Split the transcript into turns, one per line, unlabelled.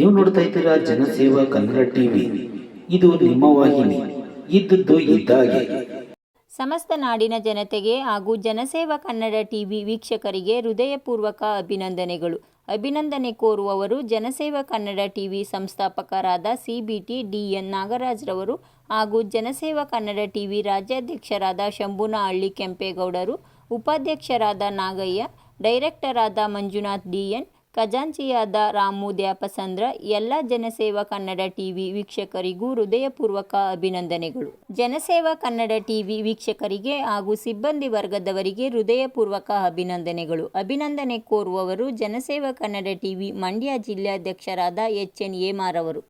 ನೀವು ನೋಡ್ತಾ ಇದ್ದೀರಾ ಜನಸೇವಾ ಕನ್ನಡ ಟಿವಿ. ಇದು ನಿಮ್ಮ ವಾಹಿನಿ. ಇದ್ದದ್ದು ಇದ್ದಾಗೆ.
ಸಮಸ್ತ ನಾಡಿನ ಜನತೆಗೆ ಹಾಗೂ ಜನಸೇವಾ ಕನ್ನಡ ಟಿವಿ ವೀಕ್ಷಕರಿಗೆ ಹೃದಯಪೂರ್ವಕ ಅಭಿನಂದನೆಗಳು. ಅಭಿನಂದನೆ ಕೋರುವವರು ಜನಸೇವಾ ಕನ್ನಡ ಟಿವಿ ಸಂಸ್ಥಾಪಕರಾದ ಸಿಬಿಟಿ ಡಿಎನ್ ನಾಗರಾಜ್ರವರು ಹಾಗೂ ಜನಸೇವಾ ಕನ್ನಡ ಟಿವಿ ರಾಜ್ಯಾಧ್ಯಕ್ಷರಾದ ಶಂಭುನಹಳ್ಳಿ ಕೆಂಪೇಗೌಡರು, ಉಪಾಧ್ಯಕ್ಷರಾದ ನಾಗಯ್ಯ ಡೈರೆಕ್ಟರ್ ಆದ ಮಂಜುನಾಥ್ ಡಿಎನ್ ಖಜಾಂಚಿಯಾದ ರಾಮು ದ್ಯಾಪಸಂದ್ರ ಎಲ್ಲ ಜನಸೇವಾ ಕನ್ನಡ ಟಿವಿ ವೀಕ್ಷಕರಿಗೂ ಹೃದಯಪೂರ್ವಕ ಅಭಿನಂದನೆಗಳು. ಜನಸೇವಾ ಕನ್ನಡ ಟಿವಿ ವೀಕ್ಷಕರಿಗೆ ಹಾಗೂ ಸಿಬ್ಬಂದಿ ವರ್ಗದವರಿಗೆ ಹೃದಯಪೂರ್ವಕ ಅಭಿನಂದನೆಗಳು. ಅಭಿನಂದನೆ ಕೋರುವವರು ಜನಸೇವಾ ಕನ್ನಡ ಟಿವಿ ಮಂಡ್ಯ ಜಿಲ್ಲಾಧ್ಯಕ್ಷರಾದ ಎಚ್ ಎನ್ ಏಮಾರವರು